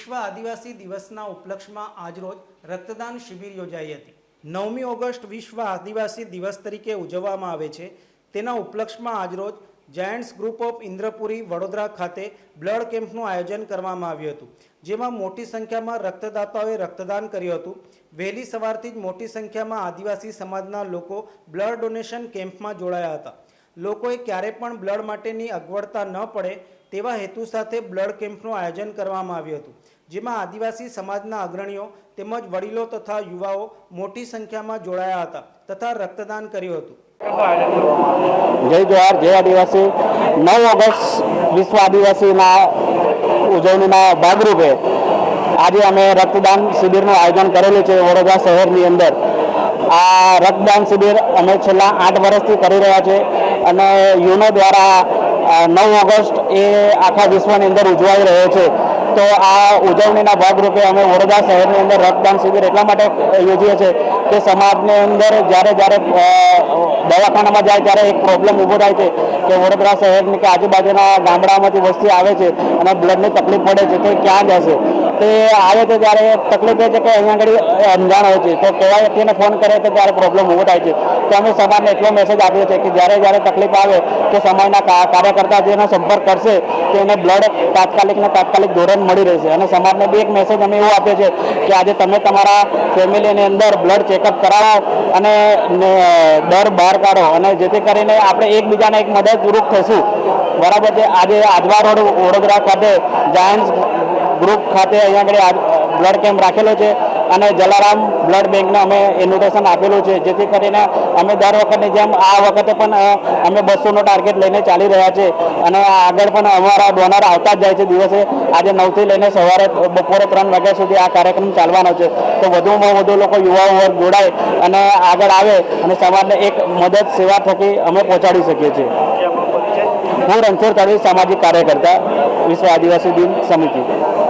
વિશ્વ આદિવાસી દિવસના ઉપલક્ષમાં આજરોજ રક્તદાન શિબિર યોજાઈ હતી. નવમી ઓગસ્ટ વિશ્વ આદિવાસી દિવસ તરીકે ઉજવવામાં આવે છે. તેના ઉપલક્ષમાં આજરોજ Giants group of Indrapuri Vadodara ખાતે બ્લડ કેમ્પનું આયોજન કરવામાં આવ્યું હતું. જેમાં મોટી સંખ્યામાં રક્તદાતાઓએ રક્તદાન કર્યું હતું. વહેલી સવારથી જ મોટી સંખ્યામાં આદિવાસી સમાજના લોકો બ્લડ ડોનેશન કેમ્પમાં જોડાયા હતા. લોકોએ ક્યારે પણ બ્લડ માટેની અગવડતા ન પડે તેવા હેતુ સાથે બ્લડ કેમ્પનું આયોજન કરવામાં આવ્યું હતું, જેમાં આદિવાસી સમાજના અગ્રણીઓ તેમજ વડીલો તથા યુવાઓ મોટી સંખ્યામાં જોડાયા હતા તથા રક્તદાન કર્યું હતું. જય જોહાર જય આદિવાસી. નવ ઓગસ્ટ વિશ્વ આદિવાસીના ઉજવણીના ભાગરૂપે આજે અમે રક્તદાન શિબિરનું આયોજન કરેલું છે વડોદરા શહેરની અંદર. આ રક્તદાન શિબિર અમે છેલ્લા આઠ વર્ષથી કરી રહ્યા છે અને યુનો દ્વારા નવ ઓગસ્ટ એ આખા વિશ્વની અંદર ઉજવાઈ રહ્યો છે. તો આ ઉજવણીના ભાગરૂપે અમે વડોદરા શહેરની અંદર રક્તદાન શિબિર એટલા માટે યોજીએ છીએ કે સમાજની અંદર જ્યારે જ્યારે દવાખાનામાં જાય ત્યારે એક પ્રોબ્લેમ ઊભો થાય છે કે વડોદરા શહેરની કે આજુબાજુના ગામડામાંથી વસ્તી આવે છે અને બ્લડની તકલીફ પડે છે તો ક્યાં જશે. તે આવે છે ત્યારે તકલીફ એ છે કે અહીંયા આગળ અંજાણ હોય છે. તો કેવા વ્યક્તિને ફોન કરે તો ત્યારે પ્રોબ્લેમ ઊભો થાય છે. તો અમે સમાજને એટલો મેસેજ આપ્યો છે કે જ્યારે જ્યારે તકલીફ આવે તો સમાજના કા- કાર્યકર્તા જેનો સંપર્ક કરશે, તો એને બ્લડ તાત્કાલિક ને તાત્કાલિક ધોરણ મળી રહેશે અને સમાજને બી એક મેસેજ અમે એવો આપ્યો છે કે આજે તમે તમારા ફેમિલીની અંદર બ્લડ ચેકઅપ કરાવો અને દર બહાર કાઢો. અને જેથી કરીને આપણે એકબીજાને એક મદદરૂપ થશું. બરાબર છે? આજે આજવા રોડ, વડોદરા ખાતે જાયન્ટ્સ ગ્રુપ ખાતે અહીંયા આગળ બ્લડ કેમ્પ રાખેલો છે. અને જલારામ બ્લડ બેંકને અમે ઇન્વિટેશન આપેલું છે, જેથી કરીને અમે દર વખતની જેમ આ વખતે પણ અમે બસોનો ટાર્ગેટ લઈને ચાલી રહ્યા છે અને આગળ પણ અમારા ડોનર આવતા જ જાય છે દિવસે. આજે નવથી લઈને સવારે બપોરે ત્રણ વાગ્યા સુધી આ કાર્યક્રમ ચાલવાનો છે. તો વધુમાં વધુ લોકો યુવાઓ વર્ગ જોડાય અને આગળ આવે અને સમાજને એક મદદ, સેવા થકી અમે પહોંચાડી શકીએ છીએ. હું રણછોડ તળવી સામાજિક કાર્યકર્તા વિશ્વ આદિવાસી દિન સમિતિ.